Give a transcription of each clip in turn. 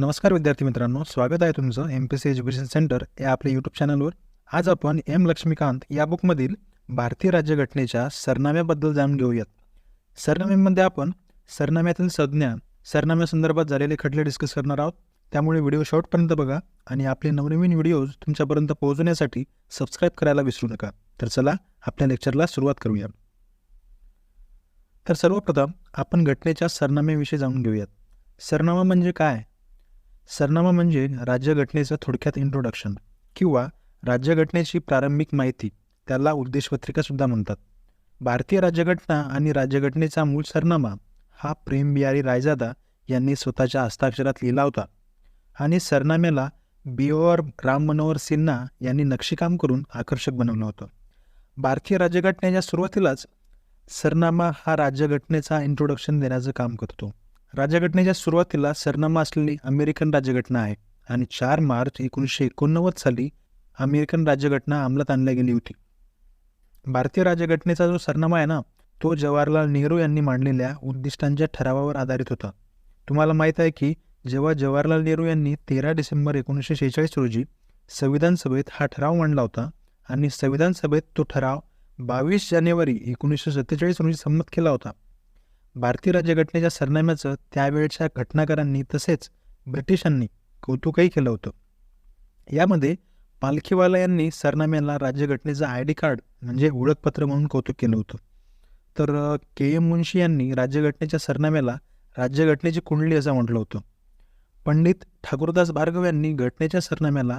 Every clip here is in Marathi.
नमस्कार विद्यार्थी मित्रांनो स्वागत आहे तुमचं M P C education centre या आपल्या यूट्यूब चॅनलवर आज आपण एम लक्ष्मीकांत या बुकमधील भारतीय राज्यघटनेच्या सरनाम्याबद्दल जाणून घेऊयात. सरनाम्यामध्ये आपण सरनाम्यातील संज्ञा सरनाम्यासंदर्भात झालेले खटले डिस्कस करणार आहोत. त्यामुळे व्हिडिओ शॉर्टपर्यंत बघा आणि आपले नवनवीन व्हिडिओज तुमच्यापर्यंत पोहोचण्यासाठी सबस्क्राईब करायला विसरू नका. तर चला आपल्या लेक्चरला सुरुवात करूया. तर सर्वप्रथम आपण घटनेच्या सरनाम्याविषयी जाणून घेऊयात. सरनामा म्हणजे काय? सरनामा म्हणजे राज्यघटनेचं थोडक्यात इंट्रोडक्शन किंवा राज्यघटनेची प्रारंभिक माहिती त्याला उद्देशपत्रिकासुद्धा म्हणतात. भारतीय राज्यघटना आणि राज्यघटनेचा मूळ सरनामा हा प्रेम बिहारी रायजादा यांनी स्वतःच्या हस्ताक्षरात लिहिला होता. आणि सरनाम्याला बिओर राम मनोहर सिन्हा यांनी नक्षीकाम करून आकर्षक बनवलं होतं. भारतीय राज्यघटनेच्या सुरुवातीलाच सरनामा हा राज्यघटनेचा इंट्रोडक्शन देण्याचं काम करतो. राज्यघटनेच्या सुरुवातीला सरनामा असलेली अमेरिकन राज्यघटना आहे आणि चार मार्च एकोणीसशे एकोणनव्वद साली अमेरिकन राज्यघटना अंमलात आणल्या गेली होती. भारतीय राज्यघटनेचा जो सरनामा आहे ना तो जवाहरलाल नेहरू यांनी मांडलेल्या उद्दिष्टांच्या ठरावावर आधारित होता. तुम्हाला माहीत आहे की जेव्हा जवाहरलाल नेहरू यांनी तेरा डिसेंबर एकोणीसशे शेहेचाळीस रोजी संविधान सभेत हा ठराव मांडला होता आणि संविधान सभेत तो ठराव बावीस जानेवारी एकोणीसशे सत्तेचाळीस रोजी संमत केला होता. भारतीय राज्यघटनेच्या सरनाम्याचं त्यावेळच्या घटनाकारांनी तसेच ब्रिटिशांनी कौतुकही केलं होतं. यामध्ये पालखीवाला यांनी सरनाम्याला राज्यघटनेचं आय डी कार्ड म्हणजे ओळखपत्र म्हणून कौतुक केलं होतं. तर के एम मुन्शी यांनी राज्यघटनेच्या सरनाम्याला राज्यघटनेची कुंडली असं म्हटलं होतं. पंडित ठाकूरदास भार्गव यांनी घटनेच्या सरनाम्याला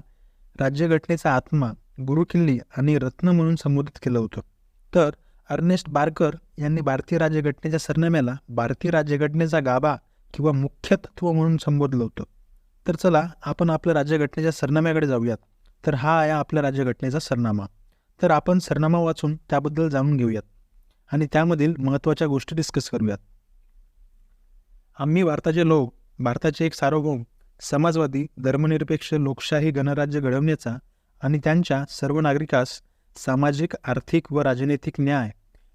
राज्यघटनेचा आत्मा गुरुकिल्ली आणि रत्न म्हणून संबोधित केलं होतं. तर अर्नेस्ट बार्कर यांनी भारतीय राज्यघटनेच्या सरनाम्याला भारतीय राज्यघटनेचा गाभा किंवा मुख्य तत्व म्हणून संबोधलं होतं. तर चला आपण आपल्या राज्यघटनेच्या सरनाम्याकडे जाऊयात. तर हा आहे आपल्या राज्यघटनेचा सरनामा. तर आपण सरनामा वाचून त्याबद्दल जाणून घेऊयात. आणि त्यामधील महत्त्वाच्या गोष्टी डिस्कस करूयात. आम्ही भारताचे लोक भारताचे एक सार्वभौम समाजवादी धर्मनिरपेक्ष लोकशाही गणराज्य घडवण्याचा आणि त्यांच्या सर्व नागरिकास सामाजिक आर्थिक व राजनैतिक न्याय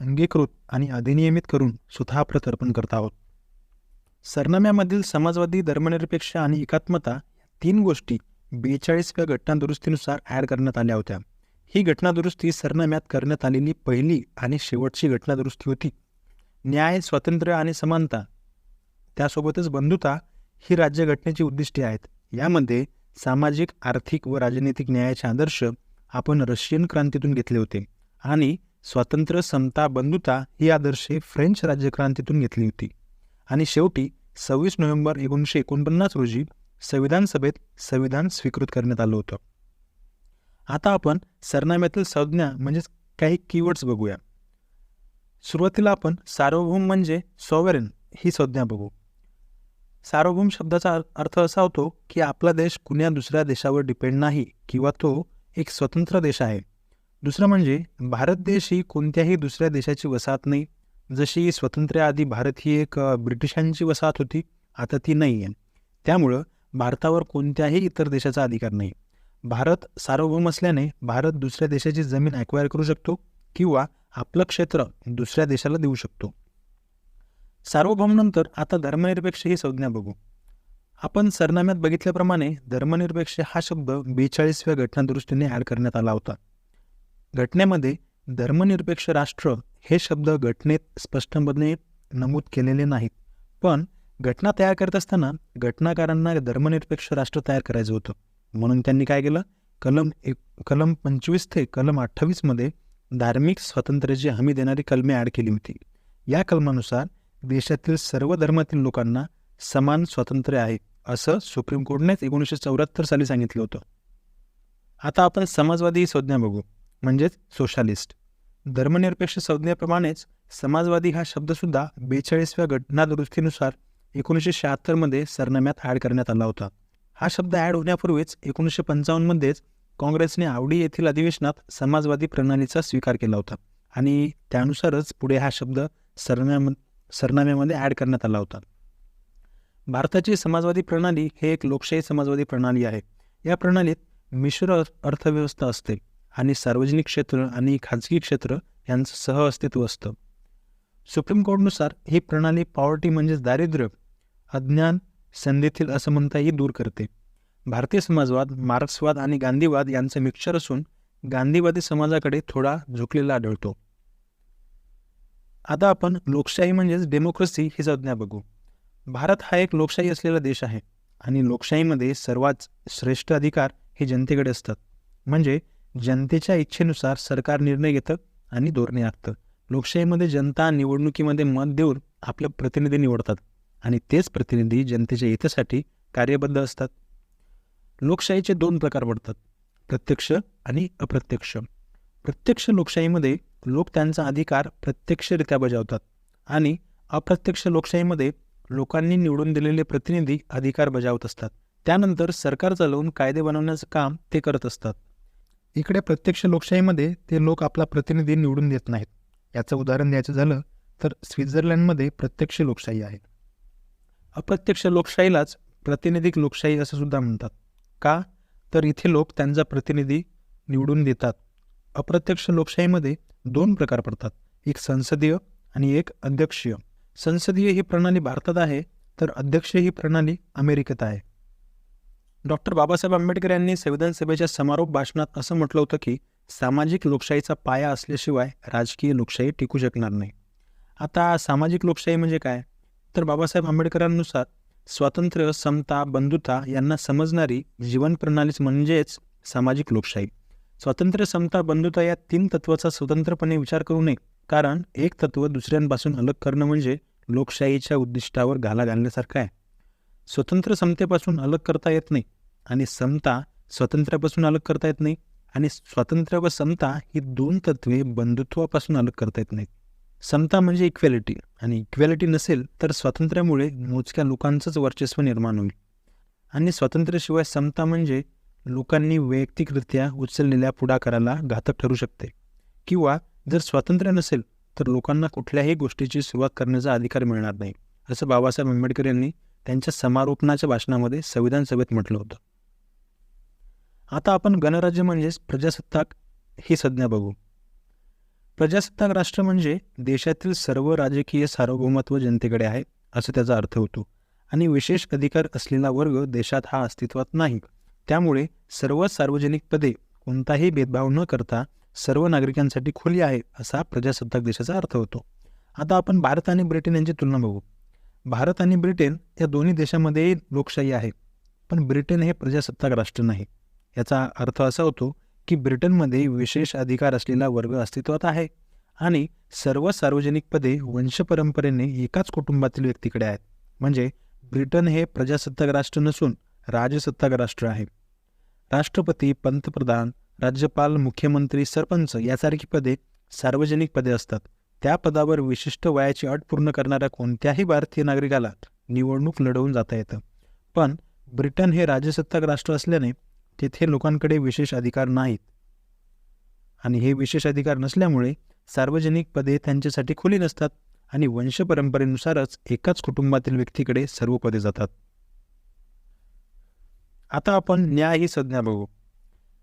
अंगीकृत आणि अधिनियमित करून स्वतः प्रत्यर्पण करत आहोत. सरनाम्यामधील समाजवादी धर्मनिरपेक्ष आणि एकात्मता तीन गोष्टी बेचाळीसव्या घटनादुरुस्तीनुसार ॲड करण्यात आल्या होत्या. ही घटनादुरुस्ती सरनाम्यात करण्यात आलेली पहिली आणि शेवटची घटनादुरुस्ती होती. न्याय स्वातंत्र्य आणि समानता त्यासोबतच बंधुता ही राज्यघटनेची उद्दिष्टे आहेत. यामध्ये सामाजिक आर्थिक व राजनैतिक न्यायाचे आदर्श आपण रशियन क्रांतीतून घेतले होते आणि स्वातंत्र्य समता बंधुता ही आदर्शे फ्रेंच राज्यक्रांतीतून घेतली होती. आणि शेवटी सव्वीस नोव्हेंबर एकोणीसशे एकोणपन्नास रोजी संविधान सभेत संविधान स्वीकृत करण्यात आलं होतं. आता आपण सरनाम्यातील संज्ञा म्हणजेच काही कीवर्ड्स बघूया. सुरुवातीला आपण सार्वभौम म्हणजे सॉवरेन ही संज्ञा बघू. सार्वभौम शब्दाचा अर्थ असा होतो की आपला देश कुण्या दुसऱ्या देशावर डिपेंड नाही किंवा तो एक स्वतंत्र देश आहे. दुसरं म्हणजे भारत देश ही कोणत्याही दुसऱ्या देशाची वसाहत नाही. जशी स्वातंत्र्याआधी भारत ही एक ब्रिटिशांची वसाहत होती आता ती नाही आहे. त्यामुळं भारतावर कोणत्याही इतर देशाचा अधिकार नाही. भारत सार्वभौम असल्याने भारत दुसऱ्या देशाची जमीन ॲक्वायर करू शकतो किंवा आपलं क्षेत्र दुसऱ्या देशाला देऊ शकतो. सार्वभौमनंतर आता धर्मनिरपेक्ष ही संज्ञा बघू. आपण सरनाम्यात बघितल्याप्रमाणे धर्मनिरपेक्ष हा शब्द बेचाळीसव्या घटनादुरुस्तीने ॲड करण्यात आला होता. घटनेमध्ये धर्मनिरपेक्ष राष्ट्र हे शब्द घटनेत स्पष्टपणे नमूद केलेले नाहीत. पण घटना तयार करत असताना घटनाकारांना धर्मनिरपेक्ष राष्ट्र तयार करायचं होतं. म्हणून त्यांनी काय केलं? कलम एक कलम पंचवीस ते कलम अठ्ठावीसमध्ये धार्मिक स्वातंत्र्याची हमी देणारी कलमे ॲड केली होती. या कलमानुसार देशातील सर्व धर्मातील लोकांना समान स्वातंत्र्य आहे असं सुप्रीम कोर्टनेच एकोणीसशे चौऱ्याहत्तर साली सांगितलं होतं. आता आपण समाजवादी संज्ञा बघू. म्हणजेच सोशालिस्ट धर्मनिरपेक्ष संज्ञेप्रमाणेच समाजवादी हा शब्दसुद्धा बेचाळीसव्या घटनादुरुस्तीनुसार एकोणीसशे शहात्तरमध्ये सरनाम्यात ॲड करण्यात आला होता. हा शब्द ॲड होण्यापूर्वीच एकोणीसशे पंचावन्नमध्येच काँग्रेसने आवडी येथील अधिवेशनात समाजवादी प्रणालीचा स्वीकार केला होता आणि त्यानुसारच पुढे हा शब्द सरनाम सरनाम्यामध्ये ॲड करण्यात आला होता. भारताची समाजवादी प्रणाली हे एक लोकशाही समाजवादी प्रणाली आहे. या प्रणालीत मिश्र अर्थव्यवस्था असते. आणि सार्वजनिक क्षेत्र आणि खाजगी क्षेत्र यांचं सह अस्तित्व असतं. सुप्रीम कोर्टनुसार ही प्रणाली पॉवर्टी म्हणजेच दारिद्र्य अज्ञान संधीतील असमानताही दूर करते. भारतीय समाजवाद मार्क्सवाद आणि गांधीवाद यांचं मिक्सचर असून गांधीवादी समाजाकडे थोडा झुकलेला आढळतो. आता आपण लोकशाही म्हणजेच डेमोक्रेसी ही संज्ञा बघू. भारत हा एक लोकशाही असलेला देश आहे आणि लोकशाहीमध्ये सर्वात श्रेष्ठ अधिकार हे जनतेकडे असतात. म्हणजे जनतेच्या इच्छेनुसार सरकार निर्णय घेतं आणि धोरणे आखतं. लोकशाहीमध्ये जनता निवडणुकीमध्ये मत देऊन आपले प्रतिनिधी निवडतात आणि तेच प्रतिनिधी जनतेच्या हितासाठी कार्यबद्ध असतात. लोकशाहीचे दोन प्रकार पडतात प्रत्यक्ष आणि अप्रत्यक्ष. प्रत्यक्ष लोकशाहीमध्ये लोक त्यांचा अधिकार प्रत्यक्षरित्या बजावतात आणि अप्रत्यक्ष लोकशाहीमध्ये लोकांनी निवडून दिलेले प्रतिनिधी अधिकार बजावत असतात. त्यानंतर सरकार चालवून कायदे बनवण्याचं काम ते करत असतात. इकडे प्रत्यक्ष लोकशाहीमध्ये ते लोक आपला प्रतिनिधी निवडून देत नाहीत. याचं उदाहरण द्यायचं झालं तर स्वित्झर्लंडमध्ये प्रत्यक्ष लोकशाही आहे. अप्रत्यक्ष लोकशाहीलाच प्रातिनिधिक लोकशाही असं सुद्धा म्हणतात. का? तर इथे लोक त्यांचा प्रतिनिधी निवडून देतात. अप्रत्यक्ष लोकशाहीमध्ये दोन प्रकार पडतात. एक संसदीय आणि एक अध्यक्षीय. संसदीय ही प्रणाली भारतात आहे तर अध्यक्षीय ही प्रणाली अमेरिकेत आहे. डॉक्टर बाबासाहेब आंबेडकर यांनी संविधान सभेच्या समारोप भाषणात असं म्हटलं होतं की सामाजिक लोकशाहीचा पाया असल्याशिवाय राजकीय लोकशाही टिकू शकणार नाही. आता सामाजिक लोकशाही म्हणजे काय? तर बाबासाहेब आंबेडकरांनुसार स्वातंत्र्य समता बंधुता यांना समजणारी जीवनप्रणालीच म्हणजेच सामाजिक लोकशाही. स्वातंत्र्य समता बंधुता या तीन तत्वाचा स्वतंत्रपणे विचार करू नये कारण एक तत्व दुसऱ्यांपासून अलग करणं म्हणजे लोकशाहीच्या उद्दिष्टावर घाला घालण्यासारखं आहे. स्वतंत्र समतेपासून अलग करता येत नाही आणि समता स्वातंत्र्यापासून अलग करता येत नाही. आणि स्वातंत्र्य व समता ही दोन तत्वे बंधुत्वापासून अलग करता येत नाहीत. समता म्हणजे इक्वॅलिटी आणि इक्वॅलिटी नसेल तर स्वातंत्र्यामुळे मोजक्या लोकांचंच वर्चस्व निर्माण होईल. आणि स्वातंत्र्याशिवाय समता म्हणजे लोकांनी वैयक्तिकरित्या उचललेल्या पुढाकाराला घातक ठरू शकते. किंवा जर स्वातंत्र्य नसेल तर लोकांना कुठल्याही गोष्टीची सुरुवात करण्याचा अधिकार मिळणार नाही. असं बाबासाहेब आंबेडकर यांनी त्यांच्या समारोपणाच्या भाषणामध्ये संविधान सभेत म्हटलं होतं. आता आपण गणराज्य म्हणजेच प्रजासत्ताक ही संज्ञा बघू. प्रजासत्ताक राष्ट्र म्हणजे देशातील सर्व राजकीय सार्वभौमत्व जनतेकडे आहे असं त्याचा अर्थ होतो. आणि विशेष अधिकार असलेला वर्ग देशात हा अस्तित्वात नाही. त्यामुळे सर्व सार्वजनिक पदे कोणताही भेदभाव न करता सर्व नागरिकांसाठी खुली आहे असा प्रजासत्ताक देशाचा अर्थ होतो. आता आपण भारत आणि ब्रिटन यांची तुलना बघू. भारत आणि ब्रिटन या दोन्ही देशांमध्येही लोकशाही आहे पण ब्रिटन हे प्रजासत्ताक राष्ट्र नाही. याचा अर्थ असा होतो की ब्रिटनमध्ये विशेष अधिकार असलेला वर्ग अस्तित्वात आहे आणि सर्व सार्वजनिक पदे वंशपरंपरेने एकाच कुटुंबातील व्यक्तीकडे आहेत. म्हणजे ब्रिटन हे प्रजासत्ताक राष्ट्र नसून राजसत्ताक राष्ट्र आहे. राष्ट्रपती पंतप्रधान राज्यपाल मुख्यमंत्री सरपंच यासारखी पदे सार्वजनिक पदे असतात. त्या पदावर विशिष्ट वयाची अट पूर्ण करणाऱ्या कोणत्याही भारतीय नागरिकाला निवडणूक लढवून जाता येतं. पण ब्रिटन हे राजसत्ताक राष्ट्र असल्याने तेथे लोकांकडे विशेष अधिकार नाहीत. आणि हे विशेष अधिकार नसल्यामुळे सार्वजनिक पदे त्यांच्यासाठी खुली नसतात आणि वंशपरंपरेनुसारच एकाच कुटुंबातील व्यक्तीकडे सर्व पदे जातात. आता आपण न्याय ही संज्ञा बघू.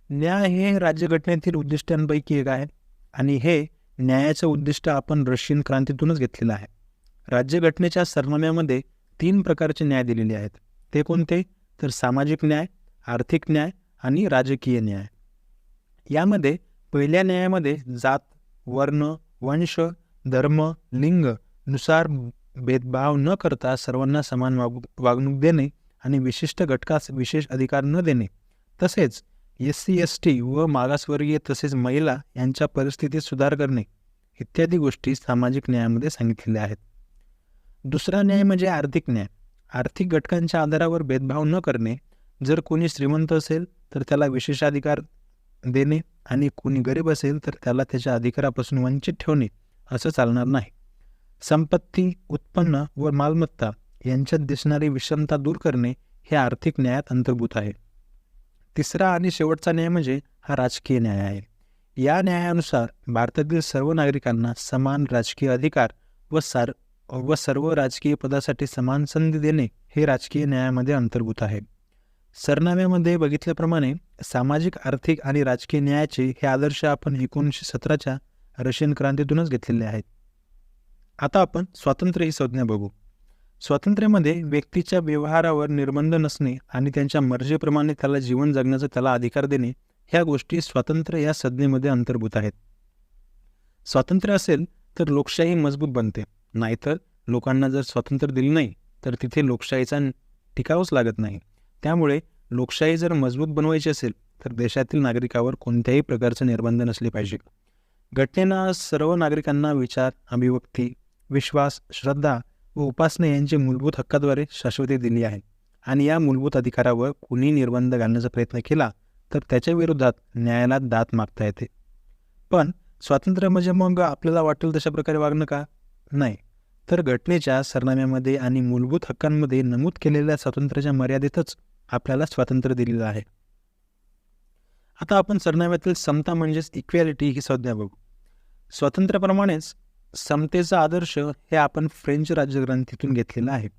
न्याय हे राज्यघटनेतील उद्दिष्टांपैकी एक आहे आणि हे न्यायाचं उद्दिष्ट आपण रशियन क्रांतीतूनच घेतलेलं आहे. राज्यघटनेच्या सरनाम्यामध्ये तीन प्रकारचे न्याय दिलेले आहेत. ते कोणते? तर सामाजिक न्याय आर्थिक न्याय आणि राजकीय न्याय. यामध्ये पहिल्या न्यायामध्ये जात वर्ण वंश धर्म लिंगनुसार भेदभाव न करता सर्वांना समान वाग वागणूक देणे आणि विशिष्ट घटकास विशेष अधिकार न देणे. तसेच एस सी एस टी व मागासवर्गीय तसेच महिला यांच्या परिस्थितीत सुधार करणे इत्यादी गोष्टी सामाजिक न्यायामध्ये सांगितलेल्या आहेत. दुसरा न्याय म्हणजे आर्थिक न्याय. आर्थिक घटकांच्या आधारावर भेदभाव न करणे जर कोणी श्रीमंत असेल तर त्याला विशेषाधिकार देणे आणि कोणी गरीब असेल तर त्याला त्याच्या अधिकारापासून वंचित ठेवणे असं चालणार नाही. संपत्ती उत्पन्न व मालमत्ता यांच्यात दिसणारी विषमता दूर करणे हे आर्थिक न्यायात अंतर्भूत आहे. तिसरा आणि शेवटचा न्याय म्हणजे हा राजकीय न्याय आहे. या न्यायानुसार भारतातील सर्व नागरिकांना समान राजकीय अधिकार व सार व सर्व राजकीय पदासाठी समान संधी देणे हे राजकीय न्यायामध्ये अंतर्भूत आहे. सरनाम्यामध्ये बघितल्याप्रमाणे सामाजिक आर्थिक आणि राजकीय न्यायाचे हे आदर्श आपण एकोणीसशे सतराच्या रशियन क्रांतीतूनच घेतलेले आहेत. आता आपण स्वातंत्र्य ही संज्ञा बघू. स्वातंत्र्यामध्ये व्यक्तीच्या व्यवहारावर निर्बंध नसणे आणि त्यांच्या मर्जीप्रमाणे त्याला जीवन जगण्याचा त्याला अधिकार देणे ह्या गोष्टी स्वातंत्र्य या संज्ञेमध्ये अंतर्भूत आहेत. स्वातंत्र्य असेल तर लोकशाही मजबूत बनते. नाहीतर लोकांना जर स्वातंत्र्य दिले नाही तर तिथे लोकशाहीचा टिकावच लागत नाही. त्यामुळे लोकशाही जर मजबूत बनवायची असेल तर देशातील नागरिकावर कोणत्याही प्रकारचे निर्बंध नसले पाहिजे. घटनेनं सर्व नागरिकांना विचार अभिव्यक्ती विश्वास श्रद्धा व उपासना यांचे मूलभूत हक्काद्वारे शाश्वती दिली आहे. आणि या मूलभूत अधिकारावर कुणी निर्बंध घालण्याचा प्रयत्न केला तर त्याच्या विरोधात न्यायालयात दात मागता येते. पण स्वातंत्र्य म्हणजे मग आपल्याला वाटेल तशा प्रकारे वागणं का? नाही. तर घटनेच्या सरनाम्यामध्ये आणि मूलभूत हक्कांमध्ये नमूद केलेल्या स्वातंत्र्याच्या मर्यादेतच आपल्याला स्वातंत्र्य दिलेलं आहे. आता आपण सरनाम्यातील समता म्हणजेच इक्वॅलिटी ही संज्ञा बघू. स्वातंत्र्याप्रमाणेच समतेचा आदर्श हे आपण फ्रेंच राज्यग्रंथीतून घेतलेला आहे.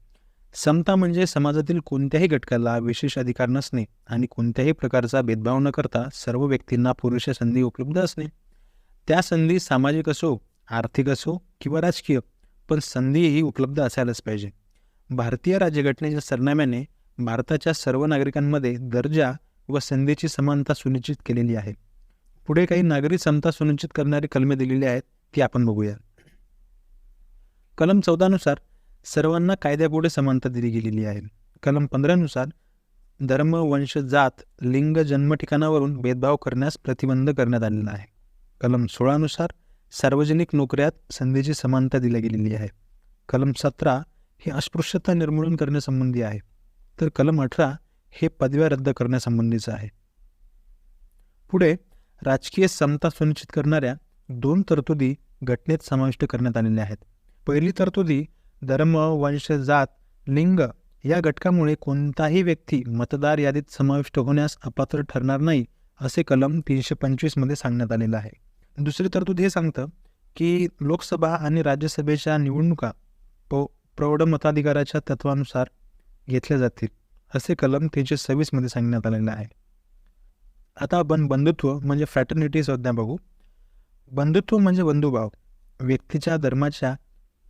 समता म्हणजे समाजातील कोणत्याही घटकाला विशेष अधिकार नसणे आणि कोणत्याही प्रकारचा भेदभाव न करता सर्व व्यक्तींना पुरेशा संधी उपलब्ध असणे. त्या संधी सामाजिक असो आर्थिक असो किंवा राजकीय पण संधीही उपलब्ध असायलाच पाहिजे. भारतीय राज्यघटनेच्या सरनाम्याने भारताच्या सर्व नागरिकांमध्ये दर्जा व संधीची समानता सुनिश्चित केलेली आहे. पुढे काही नागरी समता सुनिश्चित करणारी कलमे दिलेली आहेत ती आपण बघूया. कलम चौदानुसार सर्वांना कायद्यापुढे समानता दिली गेलेली आहे. कलम पंधरानुसार धर्म वंश जात लिंग जन्म ठिकाणावरून भेदभाव करण्यास प्रतिबंध करण्यात आलेला आहे. कलम सोळानुसार सार्वजनिक नोकऱ्यात संधीची समानता दिली गेलेली आहे. कलम सतरा हे अस्पृश्यता निर्मूलन करण्यासंबंधी आहे. तर कलम अठरा हे पदव्या रद्द करण्यासंबंधीचं आहे. पुढे राजकीय समता सुनिश्चित करणाऱ्या दोन तरतुदी घटनेत समाविष्ट करण्यात आलेल्या आहेत. पहिली तरतुदी धर्म वंश जात लिंग या घटकामुळे कोणताही व्यक्ती मतदार यादीत समाविष्ट होण्यास अपात्र ठरणार नाही असे कलम तीनशे पंचवीसमध्ये सांगण्यात आलेलं आहे. दुसरी तरतूद हे सांगतं की लोकसभा आणि राज्यसभेच्या निवडणुका प प्रौढ मताधिकाराच्या तत्वानुसार घेतल्या जातील असे कलम तीनशे सव्वीसमध्ये सांगण्यात आलेलं आहे. आता आपण बंधुत्व म्हणजे फ्रॅटर्निटी संज्ञा बघू. बंधुत्व म्हणजे बंधुभाव. व्यक्तीच्या धर्माच्या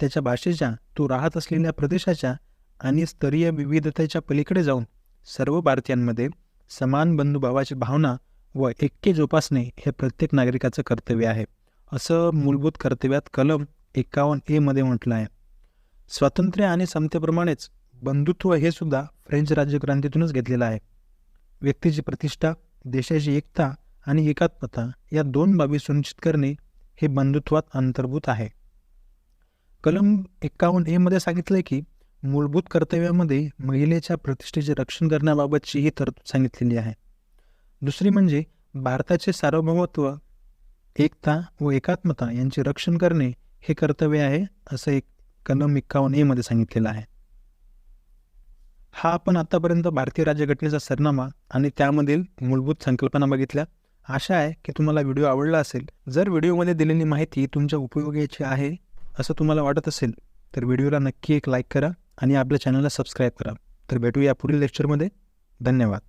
त्याच्या भाषेच्या तो राहत असलेल्या प्रदेशाच्या आणि स्तरीय विविधतेच्या पलीकडे जाऊन सर्व भारतीयांमध्ये समान बंधुभावाची भावना व ऐक्य जोपासणे हे प्रत्येक नागरिकाचं कर्तव्य आहे. असं मूलभूत कर्तव्यात कलम एकावन्न एमध्ये म्हटलं आहे. स्वातंत्र्य आणि समतेप्रमाणेच बंधुत्व हे सुद्धा फ्रेंच राज्यक्रांतीतूनच घेतलेलं आहे. व्यक्तीची प्रतिष्ठा देशाची एकता आणि एकात्मता या दोन बाबी सुनिश्चित करणे हे बंधुत्वात अंतर्भूत आहे. कलम एक्कावन्न एमध्ये सांगितलं की मूलभूत कर्तव्यामध्ये महिलेच्या प्रतिष्ठेचे रक्षण करण्याबाबतची ही तरतूद सांगितलेली आहे. दुसरी म्हणजे भारताचे सार्वभौमत्व एकता व एकात्मता यांचे रक्षण करणे हे कर्तव्य आहे असं एक कलम एक्कावन्न एमध्ये सांगितलेलं आहे. हा आपण आतापर्यंत भारतीय राज्यघटनेचा सरनामा आणि त्यामधील मूलभूत संकल्पना बघितल्या. आशा आहे की तुम्हाला व्हिडिओ आवडला असेल. जर व्हिडिओमध्ये दिलेली माहिती तुमच्या उपयोगाची आहे असं तुम्हाला वाटत असेल तर व्हिडिओला नक्की एक लाईक करा आणि आपल्या चॅनलला सबस्क्राईब करा. तर भेटूया पुढील लेक्चरमध्ये. धन्यवाद.